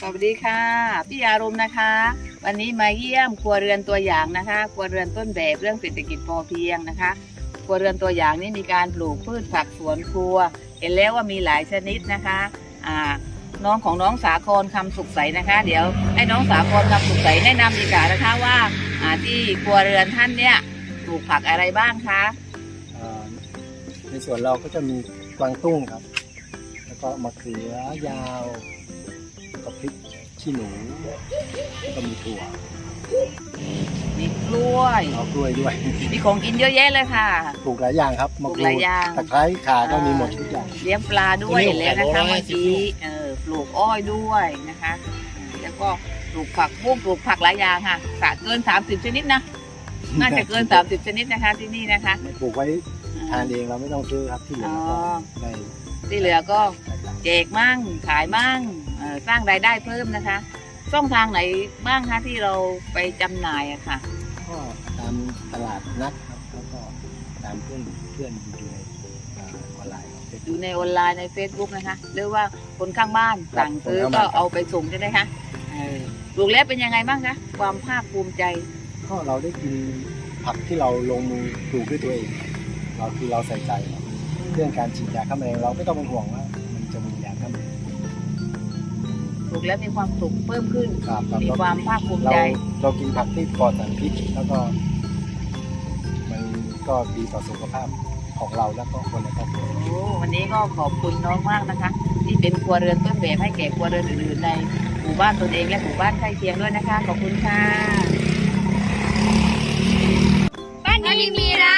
สวัสดีค่ะ พี่อารมณ์นะคะ วันนี้มาเยี่ยมครัวเรือนตัวอย่างนะคะ ครัวเรือนต้นแบบเรื่องเศรษฐกิจพอเพียงนะคะ ครัวเรือนตัวอย่างนี้มีการปลูกพืชผักสวนครัว เห็นแล้วว่ามีหลายชนิดนะคะอ่าน้องของน้องสาครคำสุขใสนะคะ เดี๋ยวให้น้องสาครคำสุขใสแนะนำดีกว่านะคะว่าอ่าที่ครัวเรือนท่านเนี่ยปลูกผักอะไรบ้างคะในส่วนเราก็จะมีกวางตุ้งครับ แล้วก็มะเขือยาว แล้วก็พริกขี้หนูแล้วก็มีถั่วมีกล้วยเอากล้วยด้วย มีของกินเยอะแยะเลยค่ะ ปลูกหลายอย่างครับปลูกหลายอย่าง ตะไคร้ข่าก็มีหมดทุกอย่าง เลี้ยงปลาด้วยนี่แล้วนะคะแปดร้อยเมื่อกี้เออปลูกอ้อยด้วยนะคะ แล้วก็ปลูกผักบุ้งปลูกผักหลายอย่างค่ะสะเกิน 30 ชนิดนะ น่าจะเกิน 30 ชนิดนะคะที่นี่นะคะปลูกไว้ทานเองเราไม่ต้องซื้อครับที่เหลือก็ได้ที่เหลือก็ได้ครับแจกมั่งขายมั่งเอ่อ สร้างรายได้เพิ่มนะคะ ช่องทางไหนบ้างคะที่เราไปจำหน่ายอะค่ะ ก็ตามตลาดนัดครับแล้วก็ตามเพื่อนเพื่อนอยู่ในอ่าออนไลน์ครับ อยู่ในออนไลน์ใน Facebook นะคะหรือว่าคนข้างบ้านครับสั่งซื้อคนข้างก็บ้าน เอาไปส่งใช่ไหมคะเออปลูกแล้วเป็นยังไงบ้างคะความภาคภูมิใจ ก็เราได้กินผักที่เราลงมือปลูกด้วยตัวเอง เราคือเราใส่ใจครับเรื่องการฉีดยาฆ่าแมลงเราไม่ต้องเป็นห่วงว่า ปลูกแล้วมีความสุขเพิ่มขึ้น ครับครับมีเราความภาคภูมิเราใจ เรากินผักที่ปลอดสารพิษแล้วก็ มันก็ดีต่อสุขภาพของเราแล้วก็คนในครอบครัว โอ้วันนี้ก็ขอบคุณน้องมากนะคะ ที่เป็นครัวเรือนต้นแบบให้แก่ครัวเรือนอื่นๆในหมู่บ้านตนเองและหมู่บ้านใกล้เคียงด้วยนะคะ ขอบคุณค่ะ บ้านนี้มีรักปลูกผักกินเอง